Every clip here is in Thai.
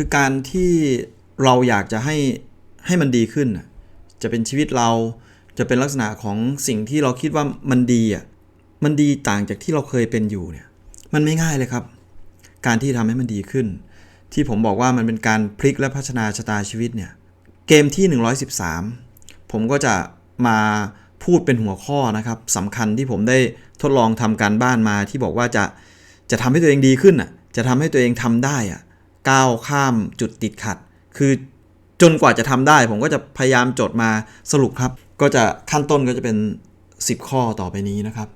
คือการที่เราอยากจะให้ให้มันดีขึ้น จะเป็นชีวิตเราจะเป็นลักษณะของสิ่งที่เราคิดว่ามันดีอะมันดีต่างจากที่เราเคยเป็นอยู่เนี่ยมันไม่ง่ายเลยครับ การที่ทำให้มันดีขึ้น ที่ผมบอกว่ามันเป็นการพลิกและพัฒนาชะตาชีวิตเนี่ยเกมที่ 113 ผมก็จะมาพูดเป็นหัวข้อนะครับสำคัญที่ผมได้ทดลองทำการบ้านมาที่บอกว่าจะจะทำให้ตัวเองดีขึ้นอะจะทำให้ตัวเองทำได้อะ ก้าวข้ามจุดติดขัด คือจนกว่าจะทำได้ ผมก็จะพยายามจดมาสรุปครับ ก็จะขั้นต้นก็จะเป็น 10 ข้อต่อไปนี้นะครับ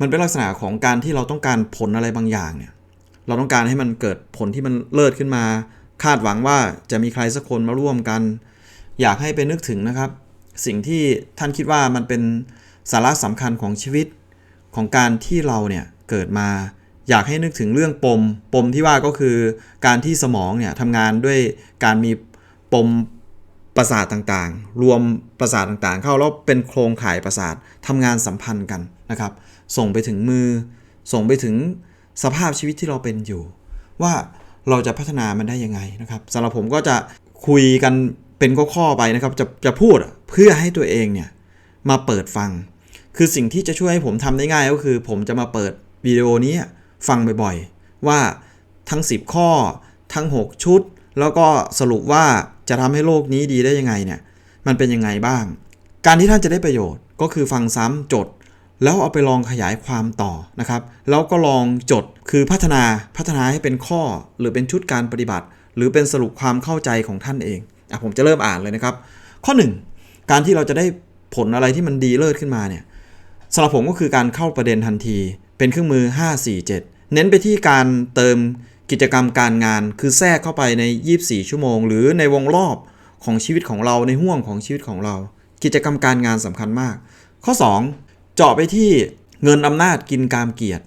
มันเป็นลักษณะของการที่เราต้องการผลอะไรบางอย่างเนี่ย เราต้องการให้มันเกิดผลที่มันเลิศขึ้นมา คาดหวังว่าจะมีใครสักคนมาร่วมกัน อยากให้ไปนึกถึงนะครับ สิ่งที่ท่านคิดว่ามันเป็นสาระสำคัญของชีวิตของการที่เราเนี่ยเกิดมา อยากให้นึกถึงเรื่องปม ปมที่ว่าก็คือการที่สมองเนี่ยทำงานด้วยการมีปมประสาทต่างๆ รวมประสาทต่างๆ เข้าแล้วเป็นโครงข่ายประสาททำงานสัมพันธ์กันนะครับ ส่งไปถึงมือ ส่งไปถึงสภาพชีวิตที่เราเป็นอยู่ ว่าเราจะพัฒนามันได้ยังไงนะครับสำหรับผมก็จะคุยกันเป็นข้อๆไปนะครับ จะจะพูดเพื่อให้ตัวเองเนี่ยมาเปิดฟัง คือสิ่งที่จะช่วยให้ผมทำได้ง่ายก็คือ ผมจะมาเปิดวิดีโอนี้ ฟังบ่อยๆ ว่าทั้ง 10 ข้อ ทั้ง 6 ชุด แล้วก็สรุปว่าจะทำให้โลกนี้ดีได้ยังไงเนี่ยมันเป็นยังไงบ้าง การที่ท่านจะได้ประโยชน์ก็คือฟังซ้ำจด แล้วเอาไปลองขยายความต่อนะครับ แล้วก็ลองจดคือพัฒนาพัฒนาให้เป็นข้อ หรือเป็นชุดการปฏิบัติ หรือเป็นสรุปความเข้าใจของท่านเองอะผมจะเริ่มอ่านเลยนะครับ ข้อ 1 การที่เราจะได้ผลอะไรที่มันดีเลิศขึ้นมาเนี่ยสำหรับผมก็คือการเข้าประเด็นทันที เป็นเครื่องมือ 5 4 7 เน้นไปที่การเติมกิจกรรมการงาน คือแทรกเข้าไปใน 24 ชั่วโมง หรือในวงรอบของชีวิตของเราในห่วงของชีวิตของเรา กิจกรรมการงานสำคัญมาก ข้อ 2 เจาะไปที่เงินอำนาจกินกามเกียรติ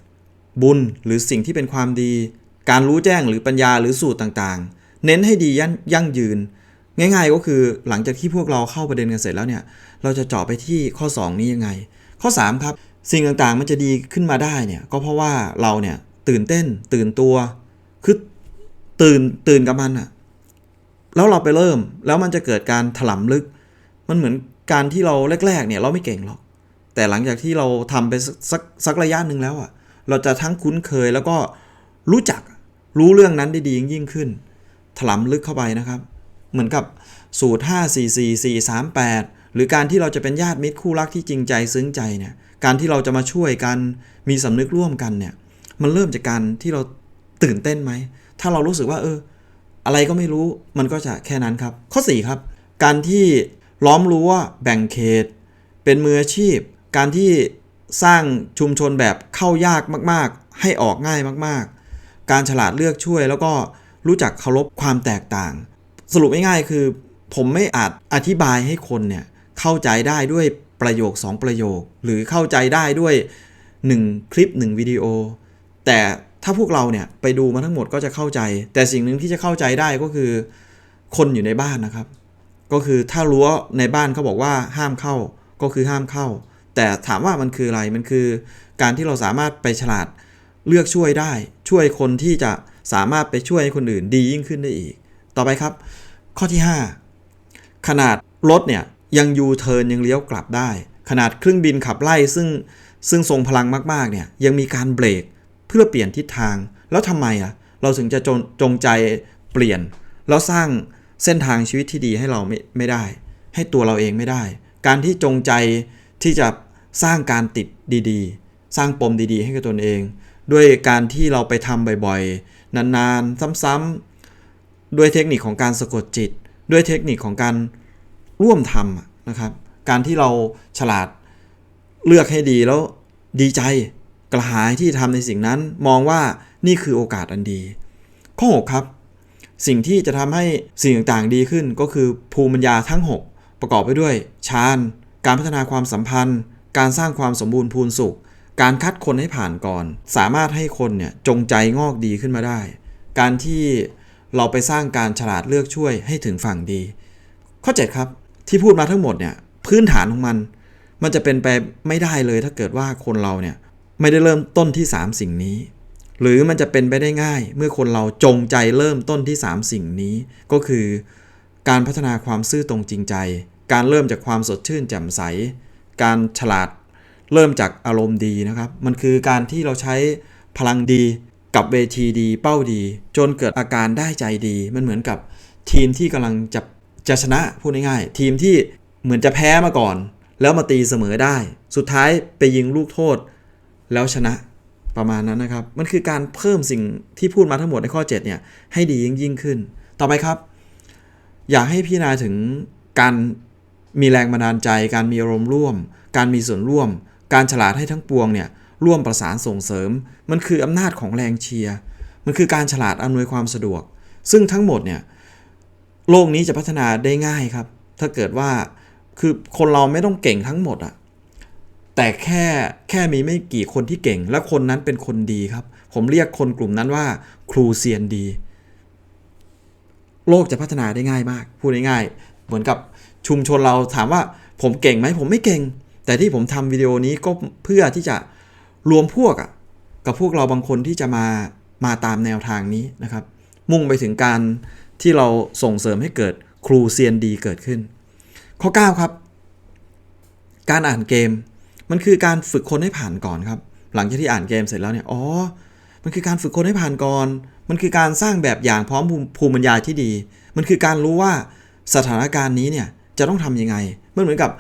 บุญหรือสิ่งที่เป็นความดี การรู้แจ้งหรือปัญญาหรือสูตรต่างๆ เน้นให้ดียั่งยั่งยืน ง่ายๆก็คือหลังจากที่พวกเราเข้าประเด็นกันเสร็จแล้วเนี่ยเราจะเจาะไปที่ข้อ 2 นี้ยังไง ข้อ 3 ครับ สิ่งต่างๆ มันจะดีขึ้นมาได้เนี่ยก็เพราะว่าเราเนี่ยตื่นเต้นตื่นตัวคือตื่นตื่นกับมันอะแล้วเราไปเริ่มแล้วมันจะเกิดการถลำลึก มันเหมือนการที่เราแรกๆเนี่ยเราไม่เก่งหรอก แต่หลังจากที่เราทำไปสักสักระยะหนึ่งแล้วอะเราจะทั้งคุ้นเคยแล้วก็รู้จักรู้เรื่องนั้นได้ดียิ่งขึ้น ถลำลึกเข้าไปนะครับ เหมือนกับสูตร 5 4 4 4 3 8 หรือการที่เราจะเป็นญาติมิตรคู่รักที่จริงใจซึ้งใจเนี่ย การที่เราจะมาช่วยกันมีสำนึกร่วมกันเนี่ย มันเริ่มจากการที่เราตื่นเต้นไหม ถ้าเรารู้สึกว่า เออ อะไรก็ไม่รู้มันก็จะแค่นั้นครับ ข้อ 4 ครับ การที่ล้อมรู้ว่าแบ่งเขต เป็นมืออาชีพ การที่สร้างชุมชนแบบเข้ายากมาก ๆ ให้ออกง่ายมาก ๆ การฉลาดเลือกช่วย แล้วก็รู้จักเคารพความแตกต่าง สรุปง่ายๆคือ ผมไม่อาจอธิบายให้คนเนี่ยเข้าใจได้ด้วย ประโยค 2 ประโยค หรือเข้าใจได้ด้วย 1 คลิป 1 วิดีโอ แต่ถ้าพวกเราเนี่ยไปดูมาทั้งหมดก็จะเข้าใจ แต่สิ่งหนึ่งที่จะเข้าใจได้ก็คือ คนอยู่ในบ้านนะครับ ก็คือถ้ารั้วในบ้านเขาบอกว่าห้ามเข้าก็คือห้ามเข้า แต่ถามว่ามันคืออะไรมันคือ การที่เราสามารถไปฉลาดเลือกช่วยได้ ช่วยคนที่จะสามารถไปช่วยให้คนอื่นดียิ่งขึ้นได้อีก ต่อไปครับ ข้อที่ 5 ขนาดรถเนี่ย ยังยูเทิร์นยังเลี้ยวกลับได้ ขนาดเครื่องบินขับไล่ซึ่งซึ่งทรงพลังมากๆเนี่ยยังมีการเบรกเพื่อเปลี่ยนทิศทาง แล้วทำไมอะเราถึงจะจจงใจเปลี่ยน แล้วสร้างเส้นทางชีวิตที่ดีให้เราไม่ไม่ได้ ให้ตัวเราเองไม่ได้ การที่จงใจที่จะสร้างการติดดีๆ สร้างปมดีๆ ให้กับตนเอง ด้วยการที่เราไปทำบ่อยๆ นานๆ ซ้ำๆด้วยเทคนิคของการสะกดจิต ด้วยเทคนิคของการ ร่วมทำนะครับ การที่เราฉลาดเลือกให้ดีแล้วดีใจกระหายที่ทำในสิ่งนั้นมองว่านี่คือโอกาสอันดี ข้อ 6 ครับ สิ่งที่จะทำให้สิ่งต่างๆดีขึ้นก็คือภูมิปัญญาทั้ง 6 ประกอบไปด้วยฌานการพัฒนาความสัมพันธ์ การสร้างความสมบูรณ์พูนสุข การคัดคนให้ผ่านก่อน สามารถให้คนเนี่ยจงใจงอกดีขึ้นมาได้ การที่เราไปสร้างการฉลาดเลือกช่วยให้ถึงฝั่งดี ข้อ 7 ครับ ที่พูดมาทั้งหมดเนี่ยพื้นฐานของมัน มันจะเป็นไปไม่ได้เลยถ้าเกิดว่าคนเราเนี่ยไม่ได้เริ่มต้นที่ 3 สิ่งนี้ หรือมันจะเป็นไปได้ง่าย เมื่อคนเราจงใจเริ่มต้นที่ 3 สิ่งนี้ ก็คือ การพัฒนาความซื่อตรงจริงใจ การเริ่มจากความสดชื่นแจ่มใส การฉลาดเริ่มจากอารมณ์ดีนะครับ มันคือการที่เราใช้พลังดีกับเวทีดี เป้าดี จนเกิดอาการได้ใจดี มันเหมือนกับทีมที่กำลังจะ จะชนะพูดง่ายๆทีมที่เหมือนจะแพ้มาก่อน แล้วมาตีเสมอได้ สุดท้ายไปยิงลูกโทษ แล้วชนะประมาณนั้นนะครับ มันคือการเพิ่มสิ่งที่พูดมาทั้งหมดในข้อ 7 เนี่ยให้ดียิ่งยิ่งขึ้น ต่อไปครับ อยากให้พิจารณาถึงการมีแรงบันดาลใจ การมีอารมณ์ร่วม การมีส่วนร่วม การฉลาดให้ทั้งปวงเนี่ยร่วมประสานส่งเสริม มันคืออำนาจของแรงเชียร์ มันคือการฉลาดอำนวยความสะดวก ซึ่งทั้งหมดเนี่ย โลกนี้จะพัฒนาได้ง่ายครับ ถ้าเกิดว่าคือคนเราไม่ต้องเก่งทั้งหมดอะแต่แค่แค่มีไม่กี่คนที่เก่ง และคนนั้นเป็นคนดีครับ ผมเรียกคนกลุ่มนั้นว่า ครูเซียนดี โลกจะพัฒนาได้ง่ายมาก พูดง่ายๆเหมือนกับชุมชนเราถามว่าผมเก่งไหมผมไม่เก่ง แต่ที่ผมทำวิดีโอนี้ก็เพื่อที่จะรวมพวกอะกับพวกเราบางคนที่จะมามาตามแนวทางนี้นะครับ มุ่งไปถึงการ ที่เราส่งเสริมให้เกิดครูเซียนดีเกิดขึ้น ข้อ 9 ครับ การอ่านเกม มันคือการฝึกคนให้ผ่านก่อนครับ หลังจากที่อ่านเกมเสร็จแล้วเนี่ยอ๋อมันคือการฝึกคนให้ผ่านก่อน มันคือการสร้างแบบอย่างพร้อมภูมิปัญญาที่ดี มันคือการรู้ว่าสถานการณ์นี้เนี่ยจะต้องทำยังไงมันเหมือนกับ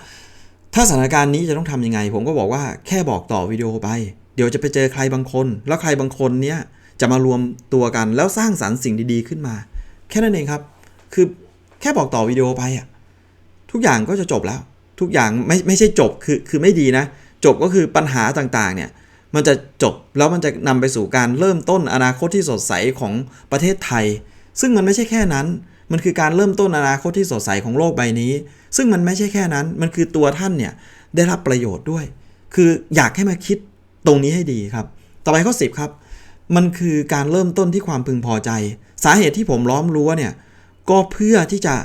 ถ้าสถานการณ์นี้จะต้องทำยังไง ผมก็บอกว่าแค่บอกต่อวิดีโอไป เดี๋ยวจะไปเจอใครบางคน แล้วใครบางคนเนี้ยจะมารวมตัวกันแล้วสร้างสรรค์สิ่งดีๆขึ้นมา แค่นั้นเองครับ คือแค่บอกต่อวิดีโอไปอะทุกอย่างก็จะจบแล้ว ทุกอย่างไม่ไม่ใช่จบคือคือไม่ดีนะ จบก็คือปัญหาต่างๆเนี่ยมันจะจบแล้วมันจะนำไปสู่การเริ่มต้นอนาคตที่สดใสของประเทศไทย ซึ่งมันไม่ใช่แค่นั้น มันคือการเริ่มต้นอนาคตที่สดใสของโลกใบนี้ ซึ่งมันไม่ใช่แค่นั้น มันคือตัวท่านเนี่ยได้รับประโยชน์ด้วย คืออยากให้มาคิดตรงนี้ให้ดีครับ ต่อไปข้อ 10 ครับ มันคือการเริ่มต้นที่ความพึงพอใจ สาเหตุที่ผมล้อมรั้วเนี่ยก็เพื่อที่จะ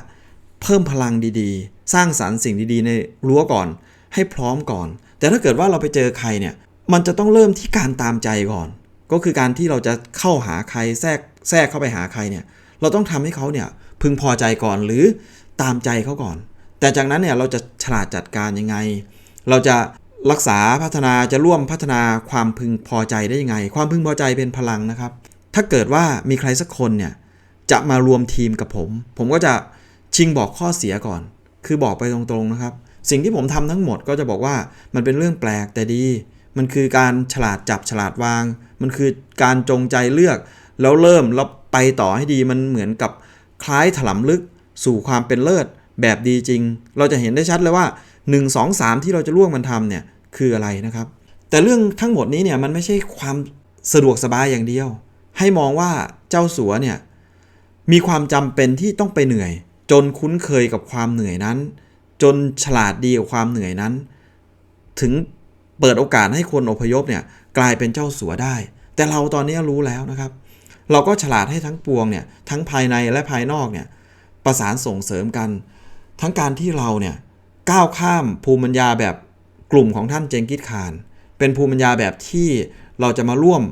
เพิ่มพลังดีๆ สร้างสรรค์สิ่งดีๆ ในรั้วก่อน ให้พร้อมก่อน แต่ถ้าเกิดว่าเราไปเจอใครเนี่ยมันจะต้องเริ่มที่การตามใจก่อน ก็คือการที่เราจะเข้าหาใครแทรกแทรกเข้าไปหาใครเนี่ยเราต้องทำให้เขาเนี่ยพึงพอใจก่อนหรือตามใจเขาก่อน แต่จากนั้นเนี่ยเราจะฉลาดจัดการยังไง เราจะ รักษาพัฒนาจะร่วมพัฒนาความพึงพอใจได้ยังไง ความพึงพอใจเป็นพลังนะครับ ถ้าเกิดว่ามีใครสักคนเนี่ยจะมารวมทีมกับผม ผมก็จะชิงบอกข้อเสียก่อน คือบอกไปตรงๆนะครับ สิ่งที่ผมทำทั้งหมดก็จะบอกว่ามันเป็นเรื่องแปลกแต่ดี มันคือการฉลาดจับฉลาดวาง มันคือการจงใจเลือก แล้วเริ่มแล้วไปต่อให้ดีมันเหมือนกับคล้ายถลำลึกสู่ความเป็นเลิศแบบดีจริง เราจะเห็นได้ชัดเลยว่า 1 2 3 ที่เราจะร่วมมันทำเนี่ย คืออะไรนะครับ แต่เรื่องทั้งหมดนี้เนี่ยมันไม่ใช่ความสะดวกสบายอย่างเดียว ให้มองว่าเจ้าสัวเนี่ยมีความจำเป็นที่ต้องไปเหนื่อย จนคุ้นเคยกับความเหนื่อยนั้น จนฉลาดดีกับความเหนื่อยนั้น ถึงเปิดโอกาสให้คนอพยพเนี่ยกลายเป็นเจ้าสัวได้ แต่เราตอนนี้รู้แล้วนะครับ เราก็ฉลาดให้ทั้งปวงเนี่ยทั้งภายในและภายนอกเนี่ยประสานส่งเสริมกัน ทั้งการที่เราเนี่ยก้าวข้ามภูมิปัญญาแบบ กลุ่มของท่านเจงกิสข่าน เป็นภูมิปัญญาแบบที่เราจะมาร่วม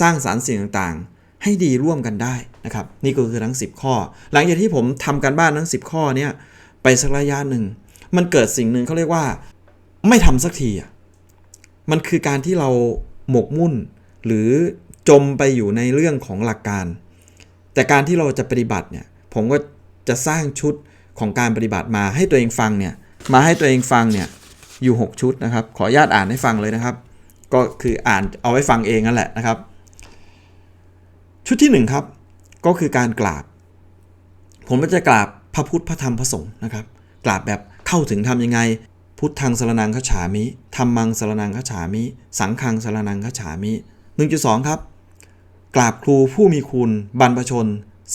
สร้างสารรค์สิ่งต่างๆ ให้ดีร่วมกันได้นะครับ นี่ก็คือทั้ง 10 ข้อ หลังจากที่ผมทำการบ้านทั้ง 10 ข้อเนี่ยไปสักระยะหนึ่ง มันเกิดสิ่งหนึ่งเขาเรียกว่า ไม่ทำสักทีอะมันคือการที่เราหมกมุ่น หรือจมไปอยู่ในเรื่องของหลักการ แต่การที่เราจะปฏิบัติเนี่ยผมก็จะสร้างชุดของการปฏิบัติมาให้ตัวเองฟังเนี่ยมาให้ตัวเองฟังเนี่ย อยู่ 6 ชุดนะครับ ขออนุญาตอ่านให้ฟังเลยนะครับ ก็คืออ่านเอาไว้ฟังเองนั่นแหละนะครับ ชุดที่ 1 ครับ ก็คือการกราบ ผมก็จะกราบพระพุทธพระธรรมพระสงฆ์นะครับ กราบแบบเข้าถึงทำยังไง พุทธังสรนังคฉามิธรรมังสรนังคฉามิ สังฆังสรนังคฉามิ1.2ครับ กราบครูผู้มีคุณบรรพชน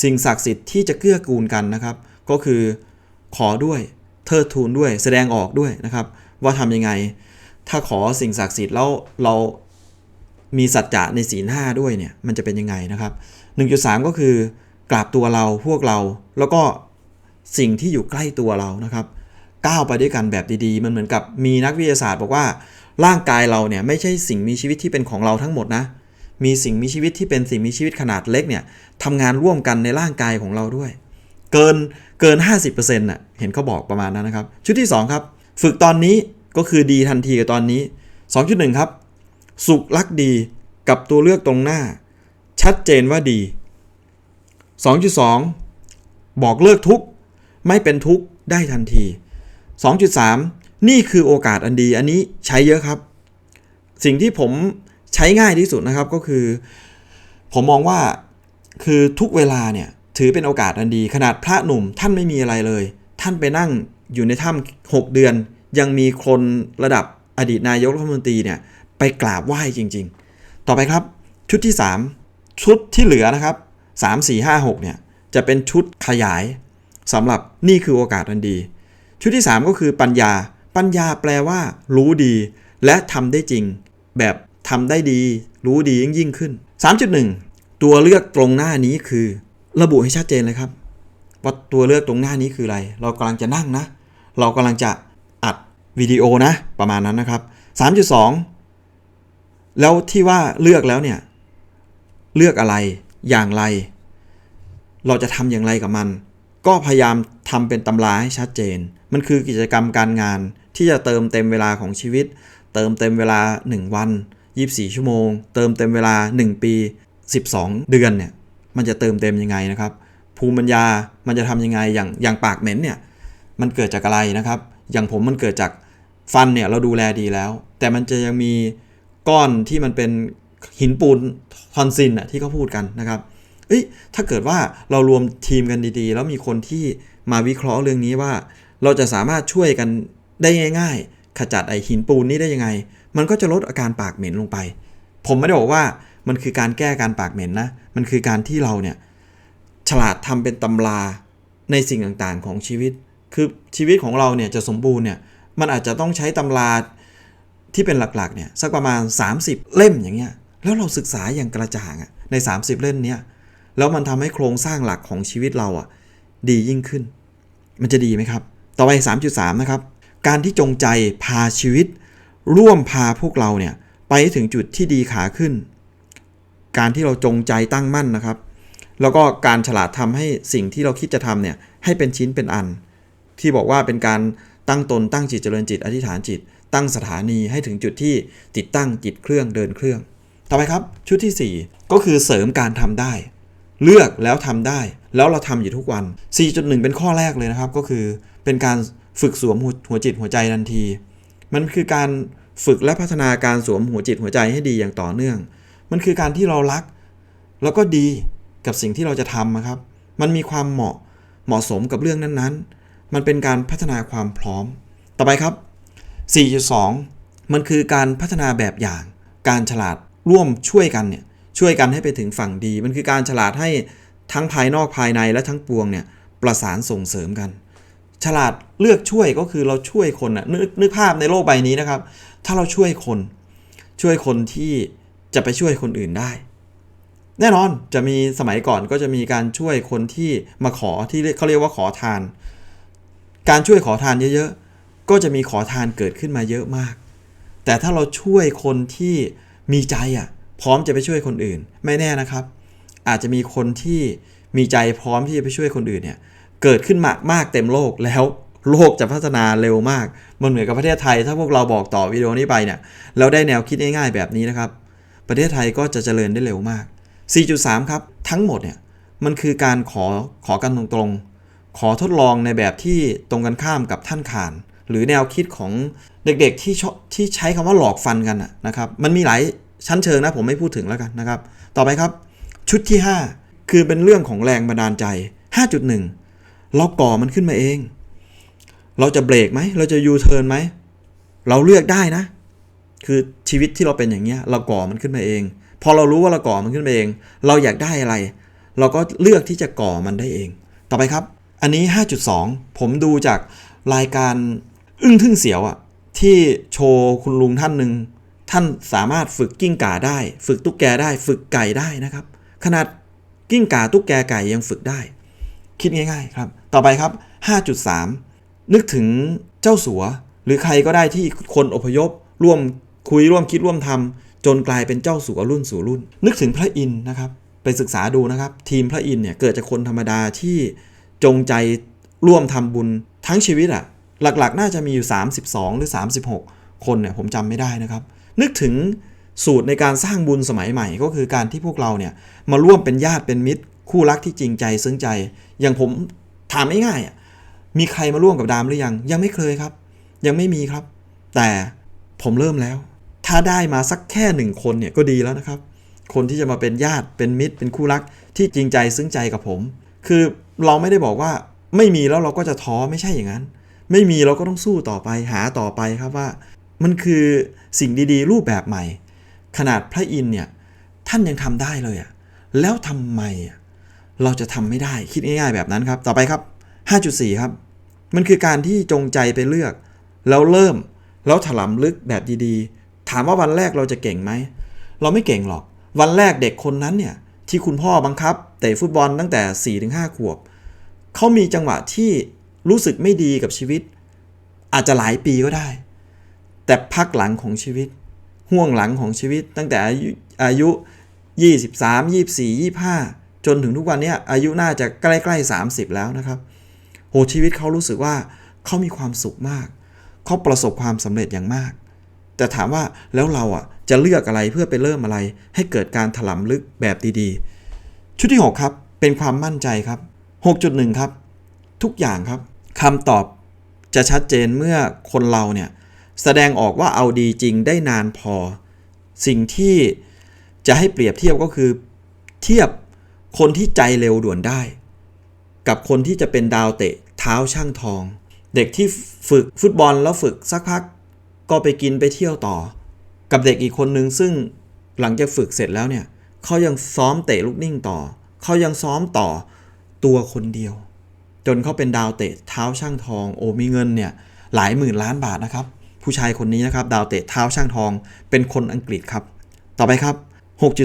สิ่งศักดิ์สิทธิ์ที่จะเกื้อกูลกันนะครับ ก็คือขอด้วยเทิดทูนด้วยแสดงออกด้วยนะครับ ว่าทำยังไง ถ้าขอสิ่งศักดิ์สิทธิ์แล้วเรามีสัจจะในศีลห้าด้วยเนี่ยมันจะเป็นยังไงนะครับ 1.3 ก็คือกราบตัวเราพวกเรา แล้วก็สิ่งที่อยู่ใกล้ตัวเรานะครับก้าวไปด้วยกันแบบดีๆ มันเหมือนกับมีนักวิทยาศาสตร์บอกว่าร่างกายเราเนี่ยไม่ใช่สิ่งมีชีวิตที่เป็นของเราทั้งหมดนะ มีสิ่งมีชีวิตที่เป็นสิ่งมีชีวิตขนาดเล็กเนี่ยทำงานร่วมกันในร่างกายของเราด้วย เกินเกิน 50%น่ะเห็นเขาบอกประมาณนั้นนะครับ ชุดที่ 2 ครับ ฝึกตอนนี้ก็คือดีทันทีกับตอนนี้ 2.1 ครับ สุขรักดีกับตัวเลือกตรงหน้า ชัดเจนว่าดี 2.2 บอกเลิกทุกข์ไม่เป็นทุกข์ได้ทันที 2.3 นี่คือโอกาสอันดีอันนี้ใช้เยอะครับ สิ่งที่ผมใช้ง่ายที่สุดนะครับก็คือ ผมมองว่าคือทุกเวลาเนี่ยถือเป็นโอกาสอันดี ขนาดพระหนุ่มท่านไม่มีอะไรเลย ท่านไปนั่ง อยู่ในถ้ำหกเดือน ยังมีคนระดับอดีตนายกรัฐมนตรีเนี่ยไปกราบไหว้จริง ๆ ต่อไปครับชุดที่ 3 ชุดที่เหลือนะครับ 3 4 5 6เนี่ยจะเป็นชุดขยายสำหรับนี่คือโอกาสอันดี ชุดที่ 3 ก็คือปัญญา ปัญญาแปลว่า รู้ดี และทำได้จริง แบบทำได้ดี รู้ดียิ่งยิ่งขึ้น 3.1 ตัวเลือกตรงหน้านี้คือ ระบุให้ชัดเจนเลยครับ ว่าตัวเลือกตรงหน้านี้คืออะไร เรากำลังจะนั่งนะ เรากำลังจะอัดวิดีโอนะประมาณนั้นนะครับ 3.2 แล้วที่ว่าเลือกแล้วเนี่ยเลือกอะไรอย่างไร เราจะทำอย่างไรกับมัน ก็พยายามทำเป็นตำราให้ชัดเจน มันคือกิจกรรมการงานที่จะเติมเต็มเวลาของชีวิต เติมเต็มเวลา 1 วัน 24 ชั่วโมง เติมเต็มเวลา 1 ปี 12 เดือนเนี่ยมันจะเติมเต็มยังไงนะครับ ภูมิปัญญามันจะทำยังไงอย่างอย่างปากเหม็นเนี่ย มันเกิดจากอะไรนะครับ อย่างผมมันเกิดจากฟันเนี่ยเราดูแลดีแล้ว แต่มันจะยังมีก้อนที่มันเป็นหินปูนทอนซินอะที่เขาพูดกันนะครับเอ้ยถ้าเกิดว่าเรารวมทีมกันดีๆ แล้วมีคนที่มาวิเคราะห์เรื่องนี้ว่า เราจะสามารถช่วยกันได้ง่าย ๆ ขจัดไอหินปูนนี้ได้ยังไง มันก็จะลดอาการปากเหม็นลงไป ผมไม่ได้บอกว่ามันคือการแก้การปากเหม็นนะ มันคือการที่เราเนี่ยฉลาดทำเป็นตำราในสิ่งต่างๆของชีวิต คือชีวิตของเราเนี่ยจะสมบูรณ์เนี่ยมันอาจจะต้องใช้ตำราที่เป็นหลักๆเนี่ยสักประมาณ 30 เล่มอย่างเงี้ยแล้วเราศึกษาอย่างกระจ่างอะใน 30 เล่มเนี้ยแล้วมันทำให้โครงสร้างหลักของชีวิตเราอะดียิ่งขึ้น มันจะดีไหมครับ ต่อไป 3.3 นะครับ การที่จงใจพาชีวิต ร่วมพาพวกเราเนี่ยไปถึงจุดที่ดีขาขึ้น การที่เราจงใจตั้งมั่นนะครับ แล้วก็การฉลาดทำให้สิ่งที่เราคิดจะทำเนี่ยให้เป็นชิ้นเป็นอัน ที่บอกว่าเป็นการตั้งตนตั้งจิตเจริญจิต อธิษฐานจิต ตั้งสถานีให้ถึงจุดที่ติดตั้งจิตเครื่องเดินเครื่อง ต่อไปครับ ชุดที่ 4 ก็คือเสริมการทำได้ เลือกแล้วทำได้ แล้วเราทำอยู่ทุกวัน 4.1 เป็นข้อแรกเลยนะครับ ก็คือเป็นการฝึกสวมหัวหัวจิตหัวใจทันที มันคือการฝึกและพัฒนาการสวมหัวจิตหัวใจให้ดีอย่างต่อเนื่อง มันคือการที่เรารัก แล้วก็ดีกับสิ่งที่เราจะทำนะครับ มันมีความเหมาะเหมาะสมกับเรื่องนั้นๆ มันเป็นการพัฒนาความพร้อม ต่อไปครับ 4.2 มันคือการพัฒนาแบบอย่าง การฉลาดร่วมช่วยกันเนี่ยช่วยกันให้ไปถึงฝั่งดี มันคือการฉลาดให้ทั้งภายนอกภายในและทั้งปวงเนี่ยประสานส่งเสริมกัน ฉลาดเลือกช่วยก็คือเราช่วยคนนะนึกนึกภาพในโลกใบนี้นะครับ ถ้าเราช่วยคนช่วยคนที่จะไปช่วยคนอื่นได้ แน่นอนจะมีสมัยก่อนก็จะมีการช่วยคนที่มาขอที่เขาเรียกว่าขอทาน การช่วยขอทานเยอะๆ ก็จะมีขอทานเกิดขึ้นมาเยอะมาก แต่ถ้าเราช่วยคนที่มีใจอะ พร้อมจะไปช่วยคนอื่น ไม่แน่นะครับ อาจจะมีคนที่มีใจพร้อมที่จะไปช่วยคนอื่นเนี่ย เกิดขึ้นมามากเต็มโลกแล้วโลกจะพัฒนาเร็วมาก มันเหมือนกับประเทศไทย ถ้าพวกเราบอกต่อวิดีโอนี้ไปเนี่ยแล้วได้แนวคิดง่ายๆแบบนี้นะครับ ประเทศไทยก็จะเจริญได้เร็วมาก 4.3 ครับ ทั้งหมดเนี่ย มันคือการขอขอกันตรงๆ ขอทดลองในแบบที่ตรงกันข้ามกับท่านขาน หรือแนวคิดของเด็กๆที่ที่ใช้คำว่าหลอกฟันกันนะนะครับ มันมีหลายชั้นเชิงนะผมไม่พูดถึงแล้วกันนะครับ ต่อไปครับ ชุดที่ 5 คือเป็นเรื่องของแรงบันดาลใจ 5.1 เราก่อมันขึ้นมาเอง เราจะเบรกไหม เราจะยูเทิร์นไหม เราเลือกได้นะ คือชีวิตที่เราเป็นอย่างเงี้ยเราก่อมันขึ้นมาเอง พอเรารู้ว่าเราก่อมันขึ้นมาเอง เราอยากได้อะไร เราก็เลือกที่จะก่อมันได้เอง ต่อไปครับ อันนี้ 5.2 ผมดูจากรายการอึ้งทึ่งเสียวอะที่โชว์คุณลุงท่านหนึ่งท่านสามารถฝึกกิ้งก่าได้ ฝึกตุ๊กแกได้ ฝึกไก่ได้นะครับ ขนาดกิ้งก่าตุ๊กแกไก่ยังฝึกได้ คิดง่าย ๆ ครับ ต่อไปครับ 5.3 นึกถึงเจ้าสัว หรือใครก็ได้ที่คนอพยพ ร่วมคุยร่วมคิดร่วมทำจนกลายเป็นเจ้าสู่รุ่นสู่รุ่น นึกถึงพระอินทร์นะครับ ไปศึกษาดูนะครับ ทีมพระอินทร์เนี่ยเกิดจากคนธรรมดาที่ จงใจร่วมทำบุญทั้งชีวิตอะหลักๆ น่าจะมีอยู่ 32 หรือ 36 คนเนี่ยผมจำไม่ได้นะครับ นึกถึงสูตรในการสร้างบุญสมัยใหม่ ก็คือการที่พวกเราเนี่ยมาร่วมเป็นญาติเป็นมิตร คู่รักที่จริงใจซึ้งใจ อย่างผมถามง่ายๆมีใครมาร่วมกับดามหรือยัง ยังไม่เคยครับ ยังไม่มีครับ แต่ผมเริ่มแล้ว ถ้าได้มาสักแค่หนึ่งคนเนี่ยก็ดีแล้วนะครับ คนที่จะมาเป็นญาติเป็นมิตร เป็นคู่รักที่จริงใจซึ้งใจกับผม คือ เราไม่ได้บอกว่าไม่มีแล้วเราก็จะท้อไม่ใช่อย่างนั้น ไม่มีเราก็ต้องสู้ต่อไปหาต่อไปครับว่า มันคือสิ่งดีๆ รูปแบบใหม่ ขนาดพระอินเนี่ยท่านยังทำได้เลยอะแล้วทำไมเราจะทำไม่ได้คิดง่ายๆแบบนั้นครับ ต่อไปครับ 5.4 ครับ มันคือการที่จงใจไปเลือก แล้วเริ่มแล้วถลำลึกแบบดีๆ ถามว่าวันแรกเราจะเก่งไหมเราไม่เก่งหรอก วันแรกเด็กคนนั้นเนี่ย ที่คุณพ่อบังคับเตะฟุตบอลตั้งแต่ 4-5 ขวบ เขามีจังหวะที่รู้สึกไม่ดีกับชีวิต อาจจะหลายปีก็ได้ แต่พักหลังของชีวิต ห่วงหลังของชีวิตตั้งแต่อายุอายุ 23 24 25 จนถึงทุกวันนี้อายุน่าจะใกล้ๆ 30 แล้วนะครับ โหชีวิตเขารู้สึกว่าเขามีความสุขมาก เขาประสบความสำเร็จอย่างมาก แต่ถามว่าแล้วเราอะ จะเลือกอะไรเพื่อไปเริ่มอะไร ให้เกิดการถลำลึกแบบดีๆ ชุดที่ 6 ครับ เป็นความมั่นใจครับ 6.1 ครับ ทุกอย่างครับคำตอบจะชัดเจนเมื่อคนเราเนี่ยแสดงออกว่าเอาดีจริงได้นานพอ สิ่งที่จะให้เปรียบเทียบก็คือ เทียบคนที่ใจเร็วด่วนได้ กับคนที่จะเป็นดาวเตะเท้าช่างทอง เด็กที่ฝึกฟุตบอลแล้วฝึกสักพัก ก็ไปกินไปเที่ยวต่อ กับเด็กอีกคนนึงซึ่งหลังจากฝึกเสร็จแล้วเนี่ยเขายังซ้อมเตะลูกนิ่งต่อ เขายังซ้อมต่อตัวคนเดียว จนเขาเป็นดาวเตะเท้าช่างทอง โอมีเงินเนี่ยหลายหมื่นล้านบาทนะครับ ผู้ชายคนนี้นะครับดาวเตะเท้าช่างทอง เป็นคนอังกฤษครับ ต่อไปครับ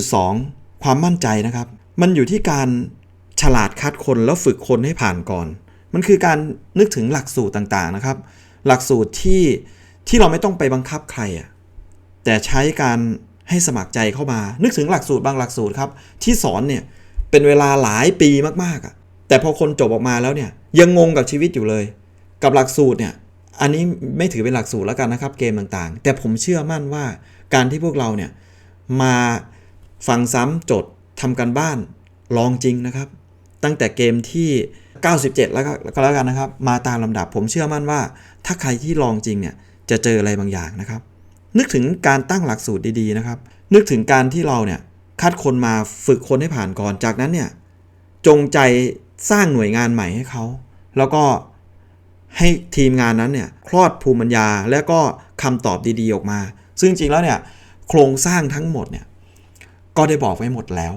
6.2 ความมั่นใจนะครับ มันอยู่ที่การฉลาดคัดคนแล้วฝึกคนให้ผ่านก่อน มันคือการนึกถึงหลักสูตรต่างๆนะครับ หลักสูตรที่ที่เราไม่ต้องไปบังคับใครอะ แต่ใช้การให้สมัครใจเข้ามา นึกถึงหลักสูตรบางหลักสูตรครับที่สอนเนี่ยเป็นเวลาหลายปีมากๆอะแต่พอคนจบออกมาแล้วเนี่ยยังงงกับชีวิตอยู่เลย กับหลักสูตรเนี่ยอันนี้ไม่ถือเป็นหลักสูตรแล้วกันนะครับเกมต่างๆ แต่ผมเชื่อมั่นว่าการที่พวกเราเนี่ยมาฟังซ้ำจดทำกันบ้านลองจริงนะครับ ตั้งแต่เกมที่ 97 แล้วก็ก็แล้วกันนะครับ มาตามลำดับผมเชื่อมั่นว่า ถ้าใครที่ลองจริงเนี่ยจะเจออะไรบางอย่างนะครับ นึกถึงการตั้งหลักสูตรดีๆนะครับ นึกถึงการที่เราเนี่ยคัดคนมาฝึกคนให้ผ่านก่อนจากนั้นเนี่ยจงใจสร้างหน่วยงานใหม่ให้เขา แล้วก็ให้ทีมงานนั้นเนี่ยคลอดภูมิปัญญาและก็คำตอบดีๆออกมา ซึ่งจริงแล้วเนี่ยโครงสร้างทั้งหมดเนี่ยก็ได้บอกไว้หมดแล้ว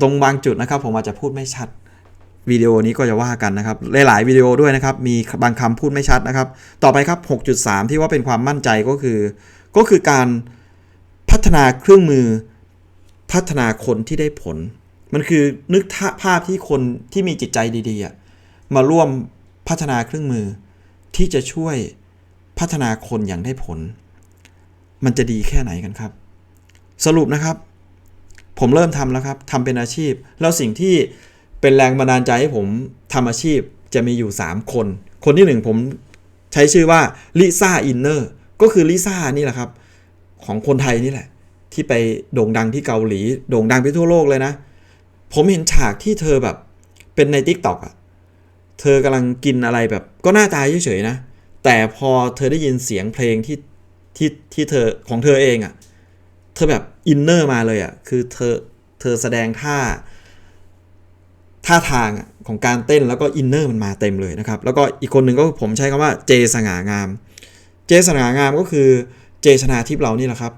ตรงบางจุดนะครับผมอาจจะพูดไม่ชัดวิดีโอนี้ก็จะว่ากันนะครับหลายๆวิดีโอด้วยนะครับ มีบางคำพูดไม่ชัดนะครับ ต่อไปครับ 6.3 ที่ว่าเป็นความมั่นใจก็คือ ก็คือการพัฒนาเครื่องมือพัฒนาคนที่ได้ผล มันคือนึกภาพที่คนที่มีจิตใจดีๆอะมาร่วมพัฒนาเครื่องมือ ที่จะช่วยพัฒนาคนอย่างได้ผล มันจะดีแค่ไหนกันครับ สรุปนะครับ ผมเริ่มทำแล้วครับทำเป็นอาชีพ แล้วสิ่งที่เป็นแรงบันดาลใจให้ผมทำอาชีพจะมีอยู่ 3 คน คนที่หนึ่งผมใช้ชื่อว่าลิซ่าอินเนอร์ ก็คือลิซ่านี่แหละครับ ของคนไทยนี่แหละ ที่ไปโด่งดังที่เกาหลี โด่งดังไปทั่วโลกเลยนะ ผมเห็นฉากที่เธอแบบเป็นใน t ิ k t o k อะเธอกำลังกินอะไรแบบก็หน้าตาเฉยๆนะ แต่พอเธอได้ยินเสียงเพลงที่ที่ที่เธอของเธอเองอะ่ะ เธอแบบอินเนอร์มาเลยอะ่ะ คือเธอเธอแสดงท่า ท่าทางของการเต้นแล้วก็อินเนอร์มันมาเต็มเลยนะครับ แล้วก็อีกคนหนึ่งก็ผมใช้คำว่าเจสง่างาม เจสง่างามก็คือเจชนาทิพย์เรานี่แหละครับ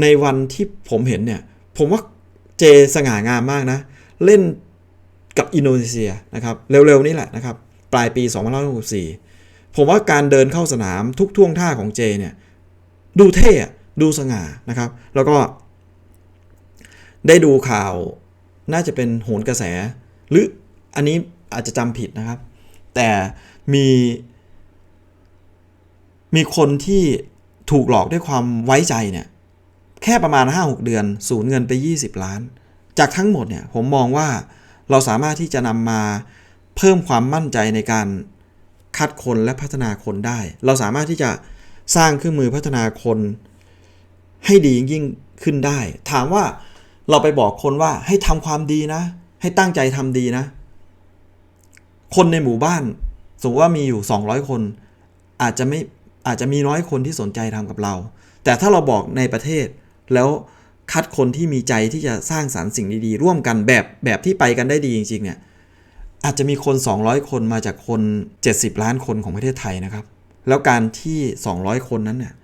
ในวันที่ผมเห็นเนี่ย ผมว่าเจสง่างามมากนะ เล่นกับอินโดนีเซียนะครับ เร็วๆนี่แหละนะครับ ปลายปี 2564 ผมว่าการเดินเข้าสนามทุกท่วงท่าของเจเนี่ย ดูเท่ดูสง่านะครับ แล้วก็ ได้ดูข่าวน่าจะเป็นโหนกระแส หรืออันนี้อาจจะจำผิดนะครับ แต่มี มีคนที่ถูกหลอกด้วยความไว้ใจเนี่ยแค่ประมาณ 5-6 เดือน สูญเงินไป 20 ล้าน จากทั้งหมดเนี่ยผมมองว่าเราสามารถที่จะนำมาเพิ่มความมั่นใจในการคัดคนและพัฒนาคนได้ เราสามารถที่จะสร้างเครื่องมือพัฒนาคนให้ดียิ่งขึ้นได้ ถามว่าเราไปบอกคนว่าให้ทำความดีนะ ให้ตั้งใจทำดีนะ คนในหมู่บ้าน สมมติว่ามีอยู่ 200 คน อาจจะไม่ อาจจะมีน้อยคนที่สนใจทำกับเรา แต่ถ้าเราบอกในประเทศ แล้วคัดคนที่มีใจที่จะสร้างสารรค์สิ่งดีๆ ร่วมกันแบบแบบที่ไปกันได้ดีจริงๆเนี่ยอาจจะมีคน 200 คนมาจากคน 70 ล้านคนของประเทศไทยนะครับ แล้วการที่ 200 คนนั้นเนี่ย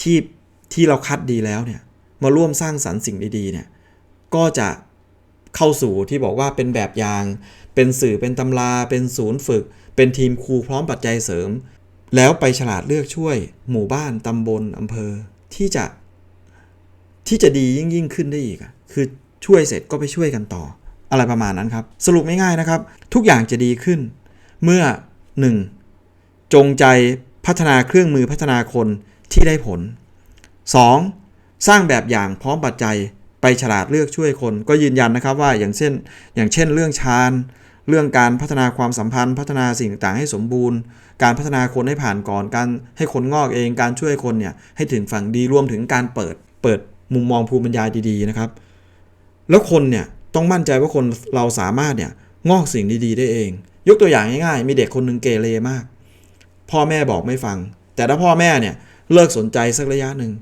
ที่ที่เราคัดดีแล้วเนี่ยมาร่วมสร้างสรรค์สิ่งดีๆเนี่ยก็จะเข้าสู่ที่บอกว่าเป็นแบบอย่าง เป็นสื่อเป็นตำรา เป็นศูนย์ฝึก เป็นทีมครูพร้อมปัจจัยเสริม แล้วไปฉลาดเลือกช่วยหมู่บ้านตำบลอำเภอที่จะที่จะดียิ่งยิ่งขึ้นได้อีกคือช่วยเสร็จก็ไปช่วยกันต่อ อะไรประมาณนั้นครับ สรุปง่ายๆนะครับ ทุกอย่างจะดีขึ้น เมื่อ 1. จงใจพัฒนาเครื่องมือพัฒนาคนที่ได้ผล 2. สร้างแบบอย่างพร้อมปัจจัยไปฉลาดเลือกช่วยคน ก็ยืนยันนะครับว่าอย่างเช่น อย่างเช่นเรื่องฌาน เรื่องการพัฒนาความสัมพันธ์ พัฒนาสิ่งต่างๆ ให้สมบูรณ์ การพัฒนาคนให้ผ่านก่อนการให้คนงอกเองการช่วยคนเนี่ยให้ถึงฝั่งดีรวมถึงการเปิดเปิดมุมมองภูมิปัญญาดีๆนะครับ แล้วคนเนี่ยต้องมั่นใจว่าคนเราสามารถเนี่ยงอกสิ่งดีๆ ได้เอง ยกตัวอย่างง่ายๆ มีเด็กคนหนึ่งเกเรมาก พ่อแม่บอกไม่ฟัง แต่ถ้าพ่อแม่เนี่ยเลิกสนใจสักระยะหนึ่ง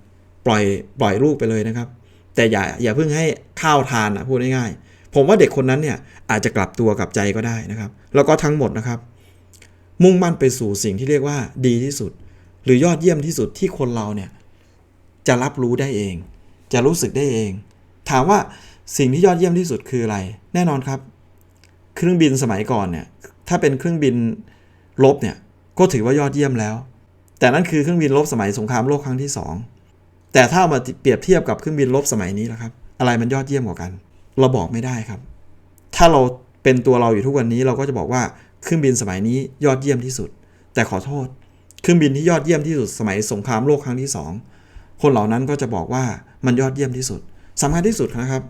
ปล่อยปล่อยลูกไปเลยนะครับ แต่อย่าอย่าเพิ่งให้ข้าวทานนะพูดง่ายๆ ผมว่าเด็กคนนั้นเนี่ยอาจจะกลับตัวกลับใจก็ได้นะครับ แล้วก็ทั้งหมดนะครับ มุ่งมั่นไปสู่สิ่งที่เรียกว่าดีที่สุด หรือยอดเยี่ยมที่สุดที่คนเราเนี่ยจะรับรู้ได้เอง จะรู้สึกได้เอง ถามว่าสิ่งที่ยอดเยี่ยมที่สุดคืออะไร แน่นอนครับ เครื่องบินสมัยก่อนเนี่ยถ้าเป็นเครื่องบินลบเนี่ยก็ถือว่ายอดเยี่ยมแล้ว แต่นั่นคือเครื่องบินลบสมัยสงครามโลกครั้งที่ 2 แต่ถ้าเอามาเปรียบเทียบกับเครื่องบินลบสมัยนี้ล่ะครับ อะไรมันยอดเยี่ยมกว่ากัน เราบอกไม่ได้ครับ ถ้าเราเป็นตัวเราอยู่ทุกวันนี้เราก็จะบอกว่าเครื่องบินสมัยนี้ยอดเยี่ยมที่สุด แต่ขอโทษ เครื่องบินที่ยอดเยี่ยมที่สุดสมัยสงครามโลกครั้งที่ 2 คนเหล่านั้นก็จะบอกว่ามันยอดเยี่ยมที่สุดสำคัญที่สุดนะครับ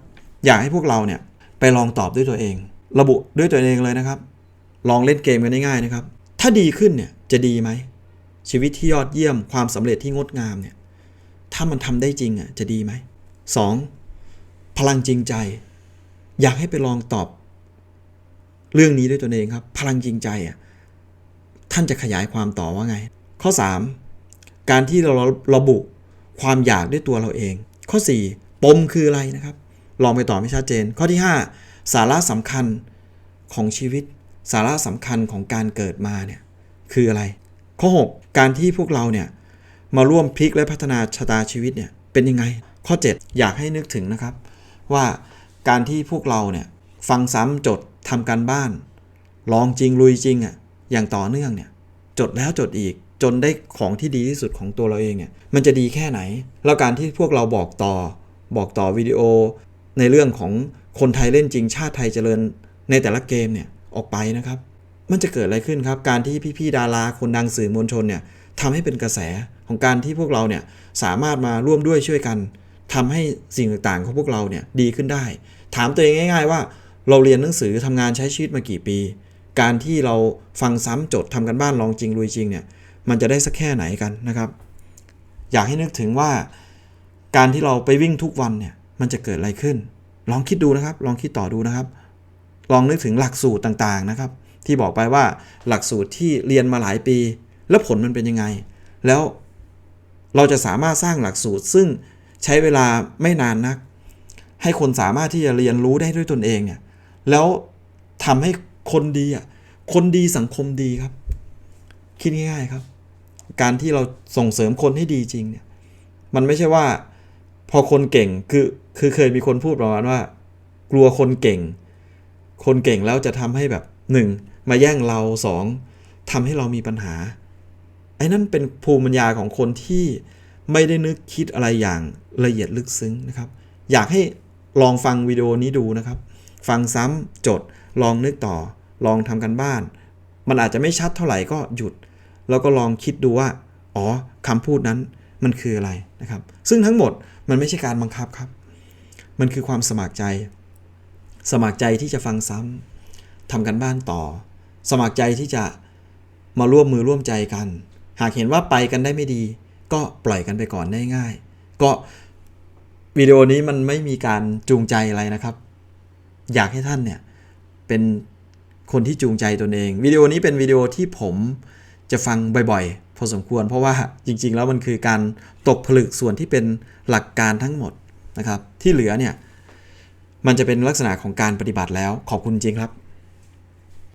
อยากให้พวกเราเนี่ยไปลองตอบด้วยตัวเอง ระบุด้วยตัวเองเลยนะครับ ลองเล่นเกมกันง่ายๆนะครับ ถ้าดีขึ้นเนี่ยจะดีไหมชีวิตที่ยอดเยี่ยมความสำเร็จที่งดงามเนี่ยถ้ามันทำได้จริงอะจะดีไหม 2. พลังจริงใจ อยากให้ไปลองตอบ เรื่องนี้ด้วยตัวเองครับ พลังจริงใจอะท่านจะขยายความต่อว่าไง ข้อ 3. การที่เราระบุความอยากด้วยตัวเราเอง ข้อ 4. ปมคืออะไรนะครับ ลองไปต่อไม่ชัดเจน ข้อที่ 5 สาระสำคัญของชีวิต สาระสำคัญของการเกิดมาเนี่ยคืออะไร ข้อ 6 การที่พวกเราเนี่ยมาร่วมพลิกและพัฒนาชะตาชีวิตเนี่ยเป็นยังไง ข้อ 7 อยากให้นึกถึงนะครับ ว่า การที่พวกเราเนี่ยฟังซ้ำจดทำการบ้าน ลองจริงลุยจริงอะอย่างต่อเนื่องเนี่ยจดแล้วจดอีกจนได้ของที่ดีที่สุดของตัวเราเองเนี่ยมันจะดีแค่ไหน แล้วการที่พวกเราบอกต่อ บอกต่อวิดีโอ ในเรื่องของคนไทยเล่นจริงชาติไทยเจริญในแต่ละเกมเนี่ยออกไปนะครับ มันจะเกิดอะไรขึ้นครับ การที่พี่ๆดาราคนดังสื่อมวลชนเนี่ยทำให้เป็นกระแสของการที่พวกเราเนี่ยสามารถมาร่วมด้วยช่วยกัน ทำให้สิ่งต่างๆของพวกเราเนี่ยดีขึ้นได้ ถามตัวเองง่าย ๆ ว่าเราเรียนหนังสือทำงานใช้ชีวิตมากี่ปี การที่เราฟังซ้ำจดทำกันบ้านลองจริงลุยจริงเนี่ยมันจะได้สักแค่ไหนกันนะครับ อยากให้นึกถึงว่า การที่เราไปวิ่งทุกวันเนี่ยมันจะเกิดอะไรขึ้น ลองคิดดูนะครับ ลองคิดต่อดูนะครับ ลองนึกถึงหลักสูตรต่างๆนะครับ ที่บอกไปว่าหลักสูตรที่เรียนมาหลายปี แล้วผลมันเป็นยังไง แล้วเราจะสามารถสร้างหลักสูตรซึ่ง ใช้เวลาไม่นานนัก ให้คนสามารถที่จะเรียนรู้ได้ด้วยตนเองเนี่ยแล้วทำให้คนดีอะคนดีสังคมดีครับ คิดง่าย ๆครับ การที่เราส่งเสริมคนให้ดีจริงเนี่ย มันไม่ใช่ว่า พอคนเก่งคือคือเคยมีคนพูดประมาณว่า กลัวคนเก่ง คนเก่งแล้วจะทำให้แบบหนึ่งมาแย่งเราสองทำให้เรามีปัญหาไอ้นั่นเป็นภูมิปัญญาของคนที่ ไม่ได้นึกคิดอะไรอย่างละเอียดลึกซึ้งนะครับ อยากให้ลองฟังวิดีโอนี้ดูนะครับ ฟังซ้ำจดลองนึกต่อ ลองทำกันบ้าน มันอาจจะไม่ชัดเท่าไหร่ก็หยุด แล้วก็ลองคิดดูว่า อ๋อคำพูดนั้นมันคืออะไรนะครับ ซึ่งทั้งหมดมันไม่ใช่การบังคับครับ มันคือความสมัครใจ สมัครใจที่จะฟังซ้ำทำกันบ้านต่อ สมัครใจที่จะมาร่วมมือร่วมใจกัน หากเห็นว่าไปกันได้ไม่ดี ก็ปล่อยกันไปก่อนได้ง่าย ก็วิดีโอนี้มันไม่มีการจูงใจอะไรนะครับ อยากให้ท่านเนี่ยเป็นคนที่จูงใจตนเอง วิดีโอนี้เป็นวิดีโอที่ผมจะฟังบ่อยๆ พอสมควร เพราะว่าจริงๆ แล้วมันคือการตกผลึกส่วนที่เป็นหลักการทั้งหมดนะครับ ที่เหลือเนี่ย มันจะเป็นลักษณะของการปฏิบัติแล้วขอบคุณจริงครับ